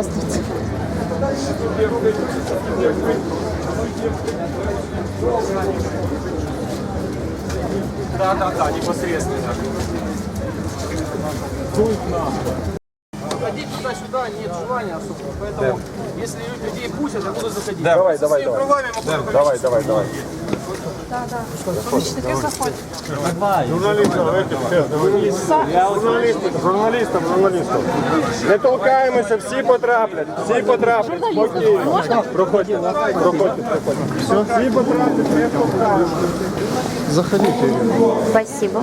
Здравствуйте. Да, да, да, непосредственно. Ходить туда-сюда нет желания особо, поэтому если людей пустят, я буду заходить. Давай, Со давай, своими давай. правами могу Давай, давай, давай. Помічники заходять. Журналістам, журналістам. Не толкаємося, всі потраплять, всі потраплять. Спокійно. Проходьте, проходьте, проходьте. Все, всі потраплять, не толкаємо. Спасибо.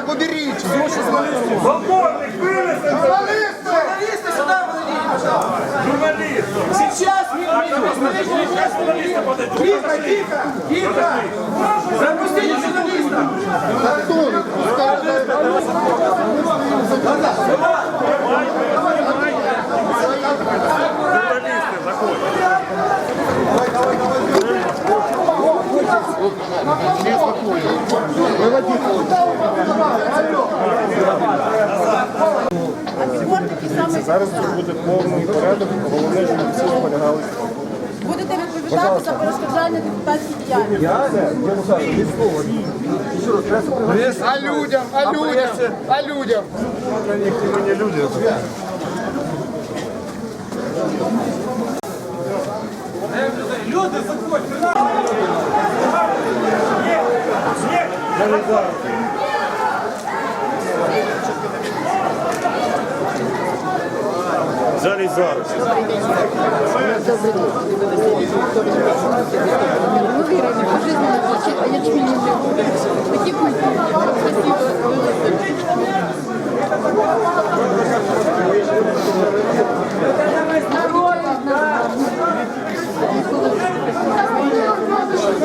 Так уберите. Балконник винесли. Журналисты сюда подойдите, пожалуйста. Сейчас журналисты подойдут. Тихо, тихо, тихо. Запустите журналиста. Журналісти заходять. Зараз тут буде повний порядок, головне, щоб всі зберігали. Будете відповідати за перешкоджання депутатській діяльності. А людям, а людям, а людям. Мені люди. Люди, заходь. Залі зараз.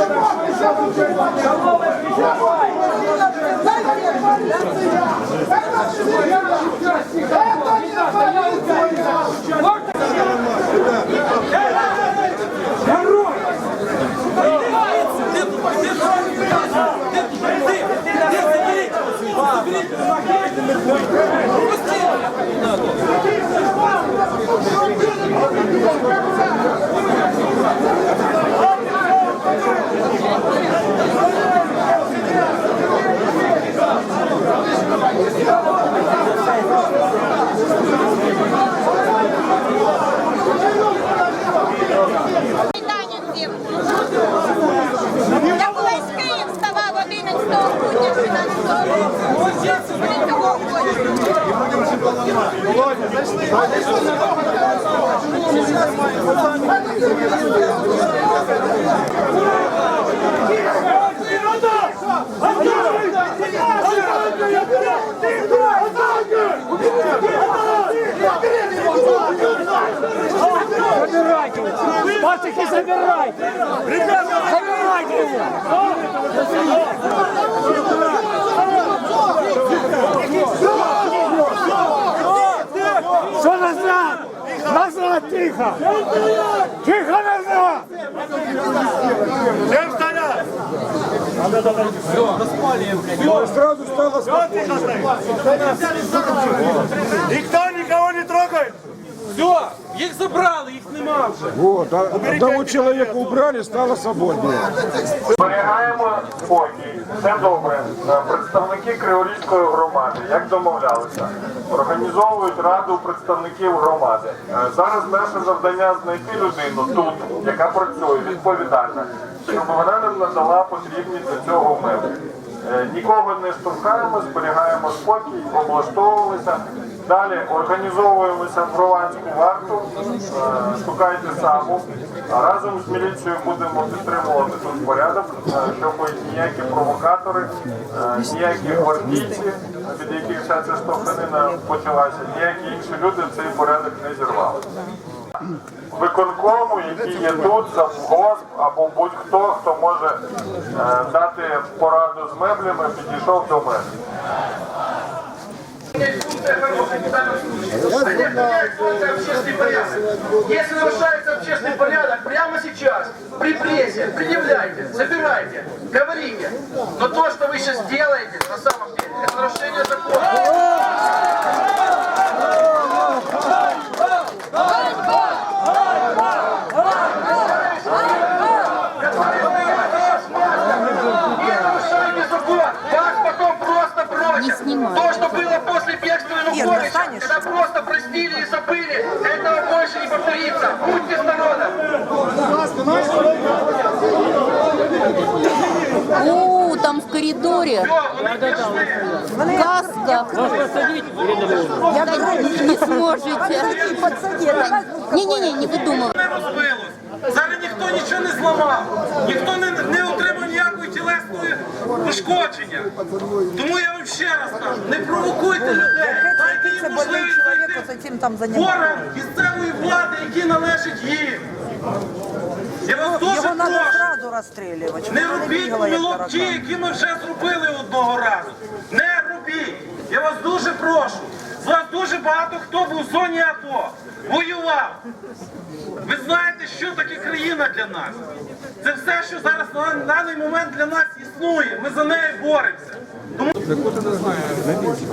Thank наших Зайшли. Забирайте его! Пацаны, забирайте! Забирайте его! Назад? Назад, тихо! Тихо назад! Всем стоять! Сразу стало спокойно. Никто никого не трогает! Все, их забрали, їх нема вже. Вот, а одного человека убрали, стало свободнее. Зберігаємо спокій, все добре. Представники Криворізької громади, як домовлялися, організовують раду представників громади. Е, Зараз наше завдання знайти людину тут, яка працює відповідальна, щоб вона нам надала потрібні для цього меблі. Нікого не штовхаємо, зберігаємо спокій, облаштовуємося. Далі організовуємося в громадську варту, е, шукайте саму. Разом з міліцією будемо підтримувати тут порядок, е, щоб ніякі провокатори, е, ніякі гвардійці, від яких вся ця штовханина почалася, ніякі інші люди цей порядок не зірвали. Виконкому, які є тут, завгосп або будь-хто, хто може дати пораду з меблями, підійшов до мене. общественный порядок. Если нарушается общественный порядок, прямо сейчас, при прессе, предъявляйте, забирайте, говорите. Но то, что вы сейчас делаете, на самом деле, это нарушение закона. после бегства Януковича, когда просто простили и забыли, этого больше не повторится. Будьте с народом. О, там в коридоре Все, вони пішли. каска. Не сможете. Не-не-не, не выдумывай. Не розбилось. Зараз ніхто нічого не зламав, ніхто не, не отримав Ніякої тілесної пошкодження. Тому я вам ще раз кажу, не провокуйте людей, дайте їм можливість знайти ворог місцевої влади, який належить їм. Я вас дуже прошу. Не робіть бегала, ті, які ми вже зробили одного разу. Не робіть. Я вас дуже прошу. З вас дуже багато хто був в зоні АТО, воював. Ви знаєте, що таке країна для нас. Це все, що зараз на даний момент для нас існує. Ми за неї боремося.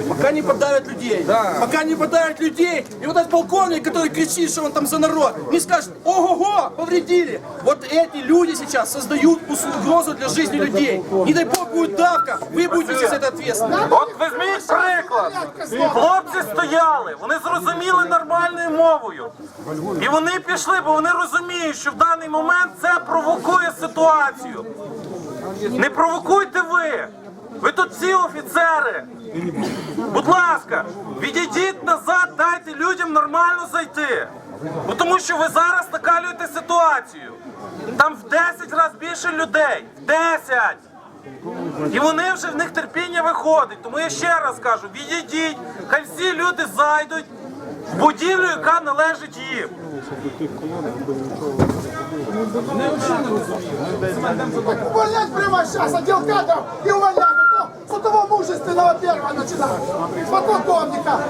Пока не подавят людей. Пока не подавят людей. И вот этот полковник, который кричит, что он там за народ, не скажет, ого-го, повредили. Вот эти люди сейчас создают угрозу для жизни людей. Не дай бог будет давка, вы будете за это ответственны. От візьміть приклад. Хлопці стояли, вони зрозуміли нормальною мовою. І вони пішли, бо вони розуміють, що в даний момент це провокує ситуацію. Не провокуйте ви. Ви тут всі офіцери. Будь ласка, відійдіть назад, дайте людям нормально зайти. Бо тому що ви зараз накалюєте ситуацію. Там в 10 разів більше людей. В 10! І вони вже в них терпіння виходить. Тому я ще раз кажу: відійдіть, хай всі люди зайдуть в будівлю, яка належить їм. Увольнять прямо сейчас отдел кадров и увольнять то с начинать. Подполковника.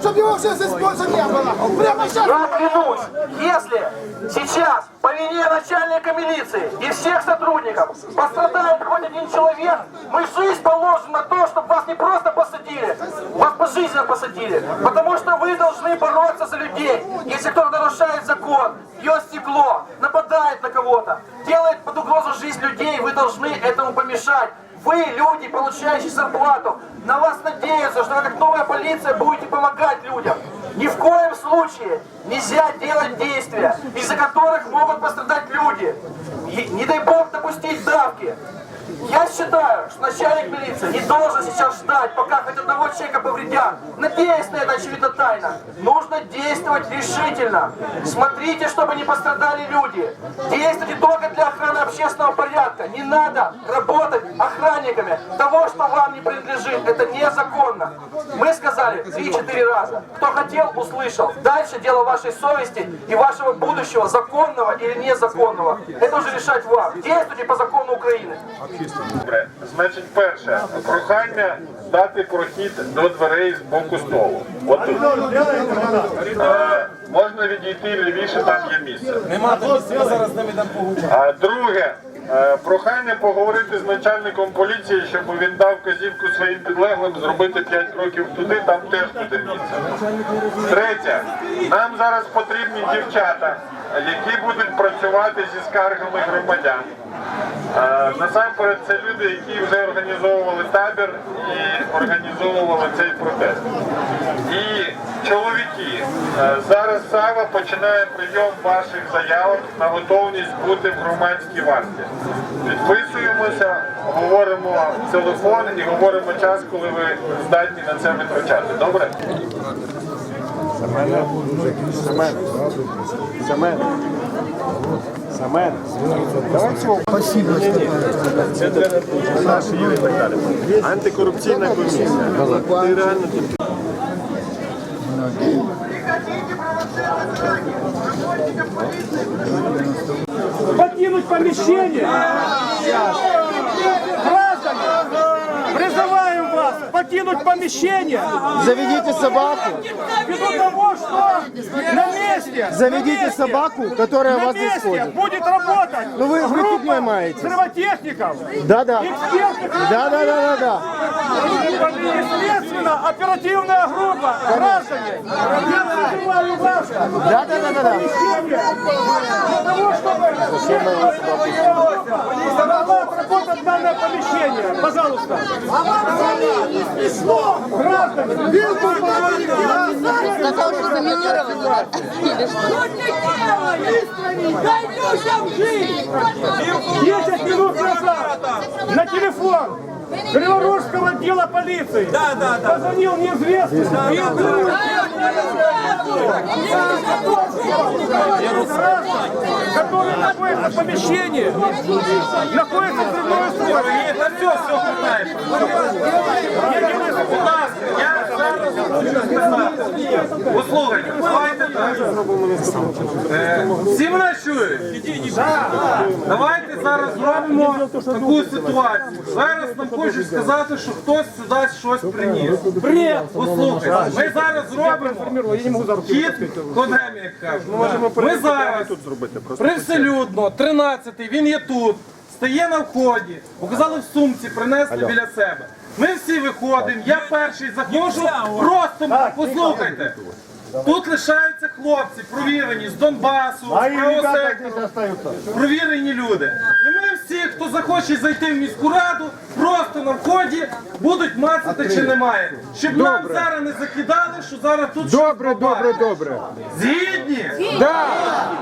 Чтобы его уже здесь больше не было. Прямо сейчас. Я клянусь, если сейчас по вине начальника милиции и всех сотрудников пострадает хоть один человек, мы жизнь положим на то, чтобы вас не просто посадили, вас пожизненно посадили. Потому что вы должны бороться за людей. Если кто-то нарушает закон, бьет стекло, нападает на кого-то, делает под угрозу жизнь людей, вы должны этому помешать. Вы, люди, получающие зарплату, на вас надеются, что вы как новая полиция будете помогать людям. Ни в коем случае нельзя делать действия, из-за которых могут пострадать люди. И не дай бог допустить давки. Я считаю, что на начальник милиции не должен сейчас ждать, пока хоть одного человека повредят. Надеясь на это, очевидно, тайна. Нужно действовать решительно. Смотрите, чтобы не пострадали люди. Действуйте только для охраны общественного порядка. Не надо работать охранниками того, что вам не принадлежит. Это незаконно. Мы сказали 3-4 раза. Кто хотел, услышал. Дальше дело вашей совести и вашего будущего, законного или незаконного. Это уже решать вам. Действуйте по закону Украины. Добре. Значить, перше, прохання дати прохід до дверей з боку столу. От тут. Е, можна відійти лівіше, там є місце. Нема місця, я зараз з ними. А друге, е, прохання поговорити з начальником поліції, щоб він дав вказівку своїм підлеглим зробити 5 кроків туди, там теж туди місце. Третє, нам зараз потрібні дівчата, які будуть працювати зі скаргами громадян. Е, Насамперед це люди, які вже організовували табір і організовували цей протест. І чоловіки, е, зараз Сава починає прийом ваших заявок на готовність бути в громадській варті. Підписуємося, говоримо телефон і говоримо час, коли ви здатні на це витрачати. Добре? Семен. Семен. Семен. Цього. Спасибо. Це для наші і так далі. Антикорупційна комісія. Ти реально Покинуть помещение. покинуть помещение. Заведите собаку. Ввиду того, что на месте Заведите собаку, которая на вас не месте сходит. будет работать Ну вы, вы тут группа поймаете. взрывотехников, Да, да. экспертов Да, да, да, да, да. и следственно оперативная группа. Граждане, я призываю вас Да, да, да, да, да. для того, чтобы могла отработать данное помещение. Пожалуйста. Граждане, Сказал, что заминировать надо. Или что? 10 минут назад на телефон Криворожского отдела полиции да, да, да. позвонил неизвестный. Который находится в помещении, находится в дверной стороне. Это все, все питаєш. Будь ласка, я зараз хочу сказати. Послухайте, давайте так. Е, Всі мене чують? Давайте зараз зробимо таку ситуацію. Зараз нам хочуть сказати, що хтось сюди щось приніс. Бред! Послухайте, ми зараз зробимо Я не могу за руки. хід конем, як кажуть. Ми зараз привселюдно, 13-й, він є тут, стає на вході, показали в сумці, принесли біля себе. Ми всі виходимо, я перший заходжу, просто послухайте. Тут лишаються хлопці, провірені з Донбасу, з правого сектору, провірені люди. Всі, хто захоче зайти в міську раду, просто на вході будуть мацати чи немає. Щоб нам зараз не закидали, що зараз тут Добре, щось добре, побачить. добре. Згідні? Да,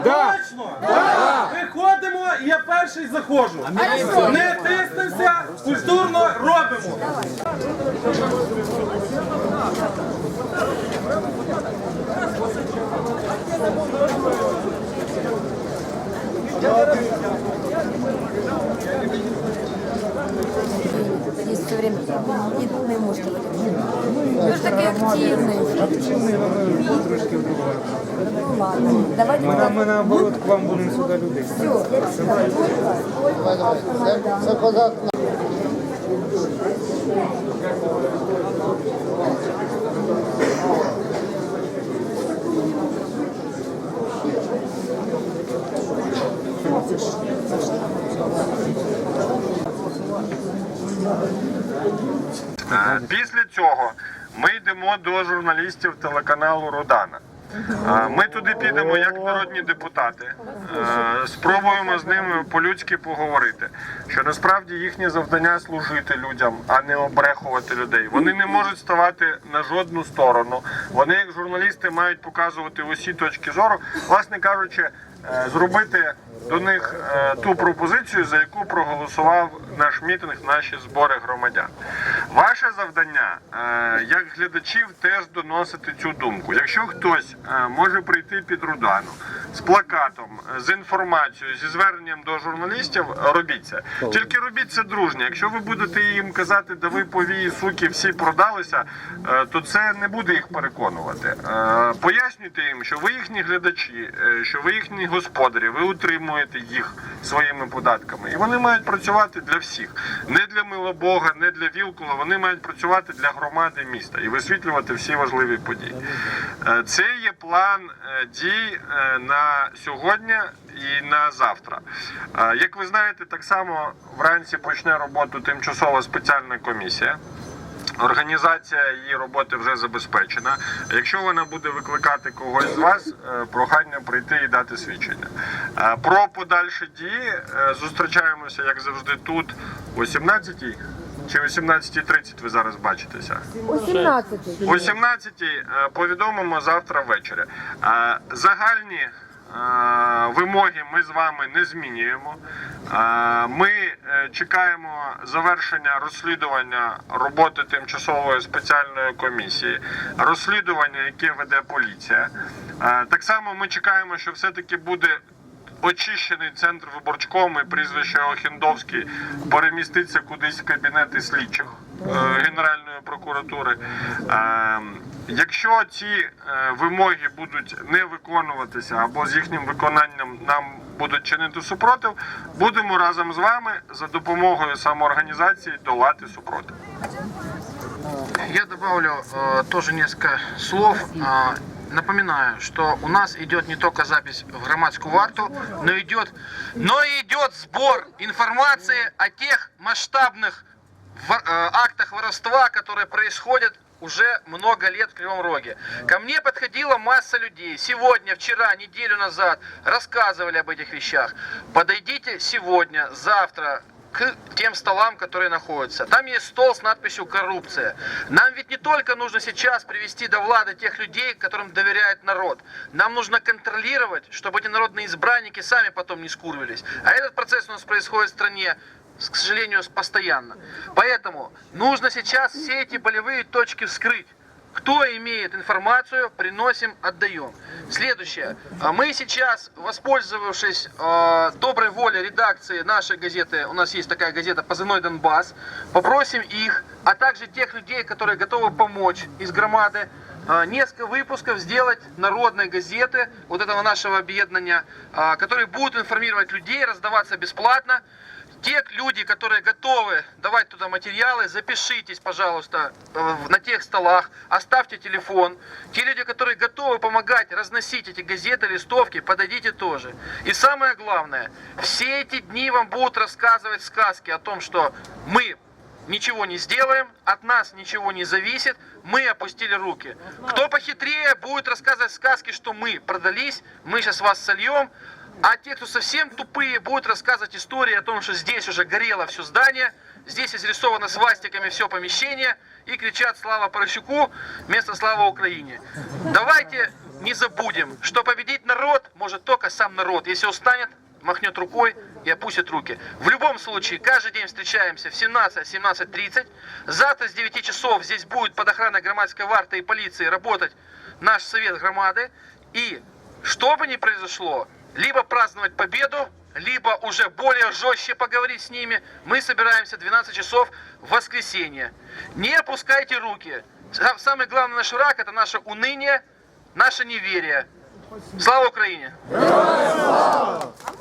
да. Точно! Виходимо, і я перший заходжу. Не тиснемося, культурно робимо. Есть все время. И не можете. Вы же такие активные. Ну ладно, давайте. Мы, мы наоборот к вам будем сюда люди. Все. Е, Після цього ми йдемо до журналістів телеканалу Родана. Ми туди підемо як народні депутати, спробуємо з ними по-людськи поговорити, що насправді їхнє завдання служити людям, а не обрехувати людей. Вони не можуть ставати на жодну сторону. Вони, як журналісти, мають показувати усі точки зору, власне кажучи, е, зробити до них е, ту пропозицію, за яку проголосував наш мітинг, наші збори громадян. Завдання, е, як глядачів, теж доносити цю думку. Якщо хтось е, може прийти під Рудану з плакатом, е, з інформацією, зі зверненням до журналістів, робіть це. Тільки робіть це дружньо. Якщо ви будете їм казати, да ви повії, суки, всі продалися, е, то це не буде їх переконувати. Е, Пояснюйте їм, що ви їхні глядачі, що ви їхні господарі, ви утримуєте їх своїми податками. І вони мають працювати для всіх, не для милобога, не для Вілкула. Вони мають працювати для громади міста і висвітлювати всі важливі події. Це є план дій е, на сьогодні і на завтра. Як ви знаєте, так само вранці почне роботу тимчасова спеціальна комісія. Організація її роботи вже забезпечена. Якщо вона буде викликати когось з вас, е, прохання прийти і дати свідчення. Про подальші дії е, зустрічаємося, як завжди, тут о 17-й чи о 18.30 ви зараз бачитеся. О 17 О 17 е, повідомимо завтра ввечері. Загальні вимоги ми з вами не змінюємо. Е, Ми е, чекаємо завершення розслідування роботи тимчасової спеціальної комісії, розслідування, яке веде поліція. Е, Так само ми чекаємо, що все-таки буде очищений центр виборчкому і прізвище Охіндовський переміститься кудись в кабінети слідчих е, Генеральної прокуратури. Е, Якщо ці е, вимоги будуть не виконуватися або з їхнім виконанням нам будуть чинити супротив, будемо разом з вами за допомогою самоорганізації долати супротив. Я добавлю э, тоже несколько слов. Э, напоминаю, что у нас идет не только запись в громадскую варту, но идет, но и идет сбор информации о тех масштабных вор- э, актах воровства, которые происходят уже много лет в Кривом Роге. Ко мне подходила масса людей. Сегодня, вчера, неделю назад рассказывали об этих вещах. Подойдите сегодня, завтра к тем столам, которые находятся. Там есть стол с надписью «Коррупция». Нам ведь не только нужно сейчас привести до влады тех людей, которым доверяет народ. Нам нужно контролировать, чтобы эти народные избранники сами потом не скурвились. А этот процесс у нас происходит в стране к сожалению, постоянно. Поэтому нужно сейчас все эти болевые точки вскрыть. Кто имеет информацию, приносим, отдаем. Следующее. А Мы сейчас, воспользовавшись э, доброй волей редакции нашей газеты, у нас есть такая газета «Позывной Донбасс», попросим их, а также тех людей, которые готовы помочь из громады, э, несколько выпусков сделать народной газеты, вот этого нашего объединения, э, которые будут информировать людей, раздаваться бесплатно. Те люди, которые готовы давать туда материалы, запишитесь, пожалуйста, э, на тех столах, оставьте телефон. Те люди, которые готовы помогать разносить эти газеты, листовки, подойдите тоже. И самое главное, все эти дни вам будут рассказывать сказки о том, что мы ничего не сделаем, от нас ничего не зависит, мы опустили руки. Кто похитрее будет рассказывать сказки, что мы продались, мы сейчас вас сольем, а те, кто совсем тупые, будут рассказывать истории о том, что здесь уже горело все здание, здесь изрисовано свастиками все помещение и кричат «Слава Порощуку!» вместо «Слава Украине!». Давайте не забудем, что победить народ может только сам народ. Если устанет, махнет рукой и опустит руки. В любом случае, каждый день встречаемся в 17-17.30. Завтра с 9 часов здесь будет под охраной громадской варты и полиции работать наш совет громады. И что бы ни произошло, либо праздновать победу, либо уже более жестче поговорить с ними, мы собираемся 12 часов в воскресенье. Не опускайте руки. Са- Самый главный наш враг это наше уныние, наше неверие. Слава Украине!